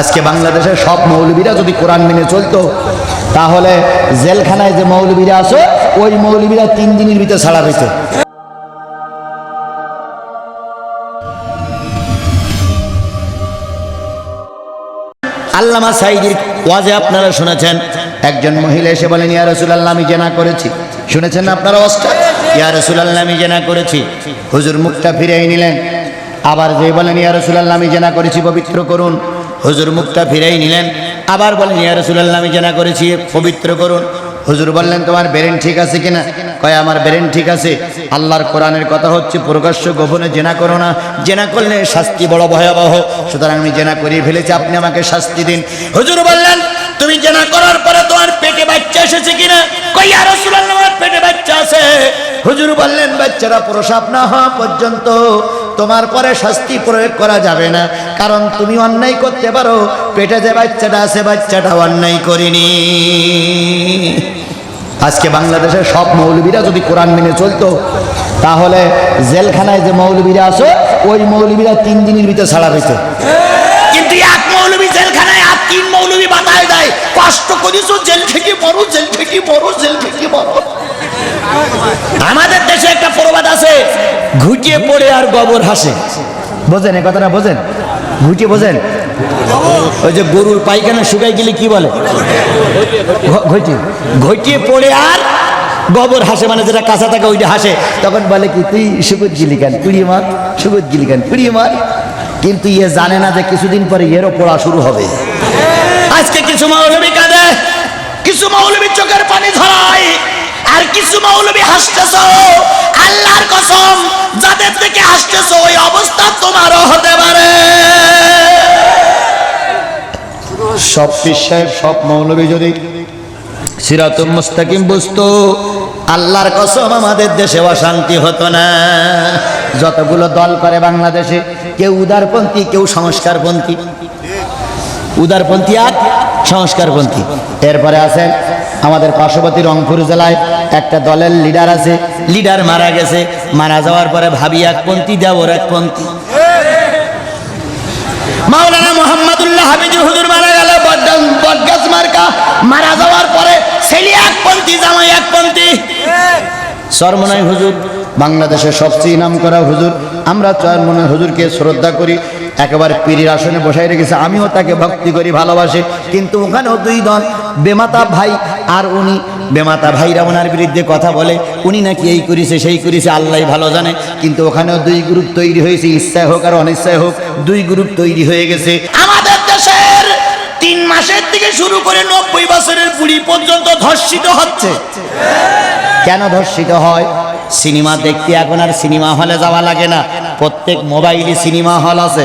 আজকে বাংলাদেশের সব মৌলবীরা যদি কোরআন মেনে চলতো, তাহলে জেলখানায় যে মৌলবীরা আছে, ওই মৌলবীরা তিন দিনের ভিতরে ছাড়া পেত। আল্লামা সাইদির ওয়াজে আপনারা শুনেছেন, একজন মহিলা এসে বলেন, ইয়া রসুলাল্লাহ, আমি জেনা করেছি। শুনেছেন আপনারা অস্টা ইয়া রসুলাল্লাহ, আমি জেনা করেছি। হুজুর মুখটা ফিরিয়ে নিলেন। আবার যে বলেন, ইয়া রসুলাল্লাহ, আমি জেনা করেছি, পবিত্র করুন। হুজুর মুখটা ফিরেই নিলেন। আবার বলেন, ইয়া রসুলাল্লাহ, আমি জেনা করেছি, পবিত্র করুন। হুজুর বললেন, তোমার ব্রেন ঠিক আছে কিনা? কয়, আমার ব্রেন ঠিক আছে। আল্লাহর কোরআনের কথা হচ্ছে, প্রকাশ্য গোপনে জেনা করো না। জেনা করলে শাস্তি বড় ভয়াবহ। সুতরাং আমি জেনা করিয়ে ফেলেছি, আপনি আমাকে শাস্তি দিন। হুজুর বললেন, তুমি জেনা করার পরে তোমার পেটে বাচ্চা এসেছে কিনা? কই আর আমার পেটে বাচ্চা আছে। হুজুর বললেন, বাচ্চারা প্রসাব না হওয়া পর্যন্ত তোমার পরে শাস্তি প্রয়োগ করা যাবে না। কারণ তুমি অন্যায় করতে পারো। পেটে যে বাচ্চাটা আছে বাচ্চাটা অন্যায় করিনি। আজকে বাংলাদেশের সব মৌলবীরা যদি কোরআন মেনে চলতো, তাহলে জেলখানায় যে মৌলবীরা আছে, ওই মৌলবীরা তিন দিনের ভিতরে ছাড়া পেত। কিন্তু এক মৌলবী জেলখানায়, আর তিন মৌলবী বাতায় দেয়। কষ্ট করিস জেল থেকে বড় জেল থেকে বড় জেল থেকে বড় আমাদের দেশে একটা প্রবাদ আছে ঘুটিয়ে পড়ে আর গোবর হাসে। বোঝেন এ কথাটা, বোঝেন? ঘুটিয়ে বোঝেন? ওই যে গরুর পায়খানা শুকাই গেলে কি বলে? ঘ- ঘটিয়ে পড়ে আর গোবর হাসে মানে যেটা কাঁচা থাকে ওইটা হাসে। তখন বলে কি, তুই সুগুত গিলি কেন? কুড়িয়ে মার সুগুত গিলি কেন? কুড়িয়ে মার। কিন্তু ইয়ে জানে না যে কিছুদিন পরে এরও পড়া শুরু হবে। আজকে কিছু মৌলবী কাঁদে, কিছু মৌলবী চোখের পানি ধরায়। আর কিছু মৌলবী হাসতেছ? আল্লাহর কসম, যাদের থেকে হাসতেছ, ওই অবস্থা তোমারও হতে পারে। সব পীর সব মৌলবী যদি সিরাতুল মুস্তাকিম বুঝতো, আল্লাহর কসম আমাদের দেশে অশান্তি হতো না। যতগুলো দল করে বাংলাদেশে, কেউ উদারপন্থী, কেউ সংস্কারপন্থী। উদারপন্থী আর সংস্কারপন্থী। এরপরে আছেন আমাদের পার্শ্ববর্তী রংপুর জেলায় একটা দলের লিডার আছে। লিডার মারা গেছে। মারা যাওয়ার পরে ভাবি একপন্থী দেওয়ার একপন্থী মাওলানা মোহাম্মদুল্লাহ হাবিজুর হুজুর মারা গেল। বটগাছ মার্কা। মারা যাওয়ার পরে ছেলে একপন্থী জামাই একপন্থী সরমনাই হুজুর, বাংলাদেশের সবচেয়ে নাম করা হুজুর। আমরা চরমনাই হুজুরকে শ্রদ্ধা করি। একেবারে পীরের আসনে বসাই রেখেছে। আমিও তাকে ভক্তি করি, ভালোবাসি। কিন্তু ওখানেও দুই দল, বেমাতা ভাই আর উনি বেমাতা ভাইরা ওনার বিরুদ্ধে কথা বলে, উনি নাকি এই করিছে, সেই করিছে আল্লাহ ভালো জানে। কিন্তু ওখানেও দুই গ্রুপ তৈরি হয়েছে, ইচ্ছায় হোক আর অনিচ্ছায় হোক, দুই গ্রুপ তৈরি হয়ে গেছে। আমাদের দেশের তিন মাসের থেকে শুরু করে নব্বই বছরের বুড়ি পর্যন্ত ধর্ষিত হচ্ছে। কেন ধর্ষিত হয়? সিনেমা দেখতে এখন আর সিনেমা হলে যাওয়া লাগে না। প্রত্যেক মোবাইলে সিনেমা হল আছে।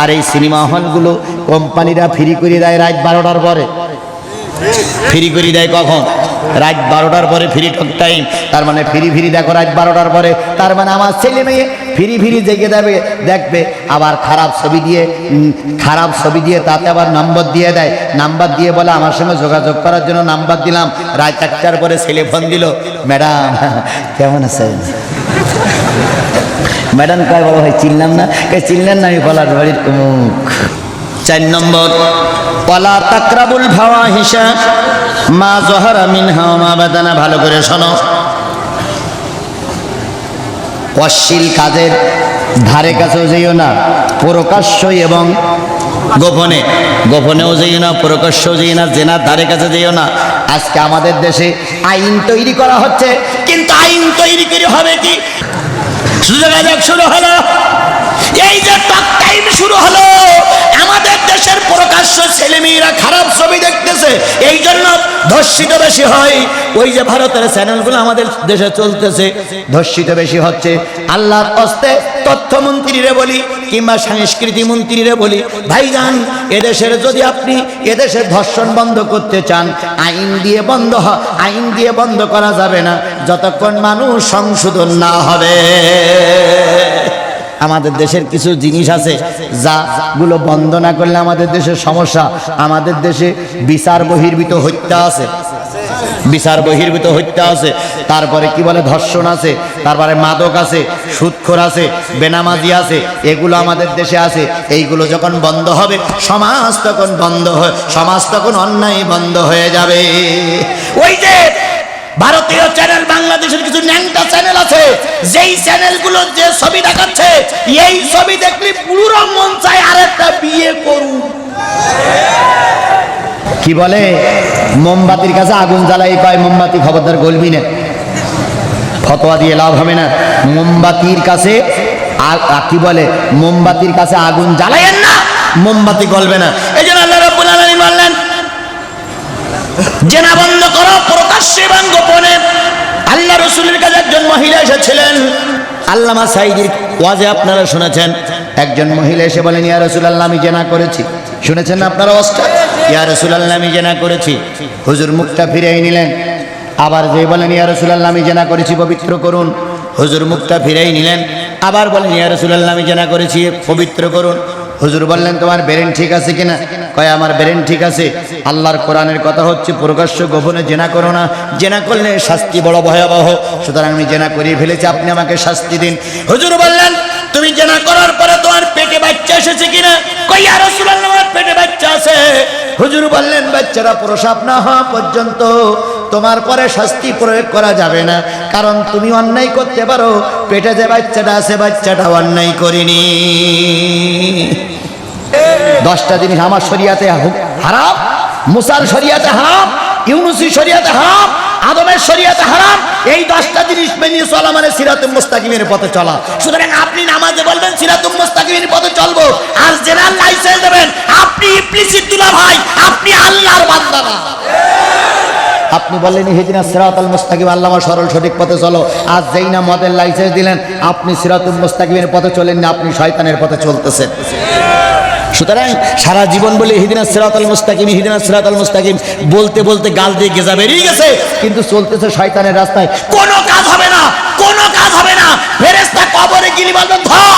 আর এই সিনেমা হলগুলো কোম্পানিরা ফ্রি করে দেয় রাত বারোটার পরে। ফ্রি করে দেয় কখন? রাত বারোটার পরে ফ্রি টক টাইম। তার মানে ফ্রি ফ্রি দেখো রাত বারোটার পরে। তার মানে আমার ছেলে মেয়ে ফ্রি ফ্রি জেগে দেবে দেখবে। আবার খারাপ ছবি দিয়ে খারাপ ছবি দিয়ে তাতে আবার নাম্বার দিয়ে দেয়। নাম্বার দিয়ে বলে, আমার সঙ্গে যোগাযোগ করার জন্য নাম্বার দিলাম। রাত একটার পরে ছেলে ফোন দিল, ম্যাডাম, কেমন আছেন? ম্যাডাম কয়, বাবা ভাই, চিনলাম না। কে চিনলেন না আমি বলার বাড়ির মুখ চার নম্বর পলা তাকরাবুল ভাওয়া হিসা, মা জহরা মিনহা মা বেদানা, ভালো করে শোনো। অশ্লীল কাজের ধারে কাছেও যেও না প্রকাশ্য এবং গোপনে। গোপনেও যেও না, প্রকাশ্যও যেও না, জেনার ধারে কাছে যেও না। আজকে আমাদের দেশে আইন তৈরি করা হচ্ছে, কিন্তু আইন তৈরি করে হবে কি? যোগাযোগ শুরু হলো। এই যে টক টাইম শুরু হলো আমাদের দেশের প্রকাশ্য ছেলেমেয়েরা খারাপ ছবি দেখতেছে এই জন্য ধর্ষিত বেশি হয়। ওই যে ভারতের চ্যানেলগুলো আমাদের দেশে চলতেছে, ধর্ষিত বেশি হচ্ছে। আল্লাহর হস্তে তথ্যমন্ত্রীরে বলি কিংবা সংস্কৃতি মন্ত্রীরে বলি ভাইজান এদেশের যদি আপনি এদেশের ধর্ষণ বন্ধ করতে চান, আইন দিয়ে বন্ধ আইন দিয়ে বন্ধ করা যাবে না। যতক্ষণ মানুষ সংশোধন না হবে। আমাদের দেশের কিছু জিনিস আছে যা গুলো বন্ধ না করলে আমাদের দেশের সমস্যা। আমাদের দেশে বিচার বহির্ভূত হত্যা আছে। বিচার বহির্ভূত হত্যা আছে। তারপরে কি বলে ধর্ষণ আছে, তারপরে মাদক আছে, সুৎখর আছে, বেনামাজি আছে, এগুলো আমাদের দেশে আছে। এইগুলো যখন বন্ধ হবে, সমাজ তখন বন্ধ হয়, সমাজ তখন অন্যায় বন্ধ হয়ে যাবে। ওই যে ভারতীয় চ্যানেল, বাংলাদেশের কিছু ন্যাংটা চ্যানেল আছে। যেই চ্যানেলগুলো যে ছবি দেখাচ্ছে, এই ছবি দেখলে পুরো মন চায় আরেকটা বিয়ে করুন কি বলে? মোমবাতির কাছে আগুন জ্বালাই কয়, মোমবাতি খবরদার গলবি না। ফতোয়া দিয়ে লাভ হবে না। মোমবাতির কাছে কি বলে? মোমবাতির কাছে আগুন জ্বালাইয়েন না, মোমবাতি গলবে না। এই জন্য আল্লাহ রাব্বুল আলামিন বললেন, জেনা বন্ধ করো এবং গোপনে আল্লাহ রসুলের কাছে একজন মহিলা এসেছিলেন। আল্লামা সাইদির ওয়াজে আপনারা শুনেছেন। একজন মহিলা এসে বলেন, ইয়া রসুলাল্লাহ, আমি জেনা করেছি। শুনেছেন আপনারা অস্টা ইয়া রসুলাল্লাহ, আমি জেনা করেছি। হুজুর মুখটা ফিরিয়ে নিলেন। আবার যে বলেন, ইয়া রসুলাল্লাহ, আমি জেনা করেছি, পবিত্র করুন। হুজুর মুখটা ফিরাই নিলেন। আবার বলেন, ইয়া রসুলাল্লাহ, আমি জেনা করেছি, পবিত্র করুন। হুজুর বললেন, তোমার ব্রেন ঠিক আছে কিনা? কয়, আমার ব্রেন ঠিক আছে। আল্লাহর কোরআনের কথা হচ্ছে, প্রকাশ্য গোপনে জেনা করো না। জেনা করলে শাস্তি বড় ভয়াবহ। সুতরাং আমি জেনা করিয়ে ফেলেছি, আপনি আমাকে শাস্তি দিন। হুজুর বললেন, তুমি জেনা করার পরে তোমার পেটে বাচ্চা এসেছে কিনা? কই আর আমার পেটে বাচ্চা আছে। হুজুর বললেন, বাচ্চারা প্রসাব না হওয়া পর্যন্ত তোমার পরে শাস্তি প্রয়োগ করা যাবে না। কারণ তুমি অন্যায় করতে পারো। পেটে যে বাচ্চাটা আছে বাচ্চাটা অন্যায় করিনি। দশটা জিনিস আমার শরিয়াতে হু- হারাম, মুসার শরিয়াতে হারাম ইউনুসি শরিয়াতে হারাম, আদমের শরিয়াতে হারাম। এই দশটা জিনিস মেনে চলা মানে সিরাতুম মুস্তাকিমের পথে চলা। সুতরাং আপনি নামাজে বলবেন সিরাতুম মুস্তাকিমের পথে চলবো। আর জেনারেল লাইসেন্স দেবেন, আপনি ইপ্লিসিত দুলা ভাই আপনি না আপনি বললেন হিদিনা সিরাতুল মুস্তাকিম, আল্লামা সরল সঠিক পথে চলো। আজ যেই না মদের লাইসেন্স দিলেন, আপনি সিরাতুল মুস্তাকিমের পথে চলেন না আপনি শয়তানের পথে চলতেছেন। সুতরাং সারা জীবন বলে হিদিনা সিরাতাল মুস্তাকিম, হিদিনা সিরাতাল মুস্তাকিম, বলতে বলতে গাল দিয়ে গেজা বেরিয়ে গেছে। কিন্তু চলতেছে শয়তানের রাস্তায়, কোনো কাজ হবে না, কোনো কাজ হবে না। ফেরেশতা কবরে গিলি বলবেন ধর!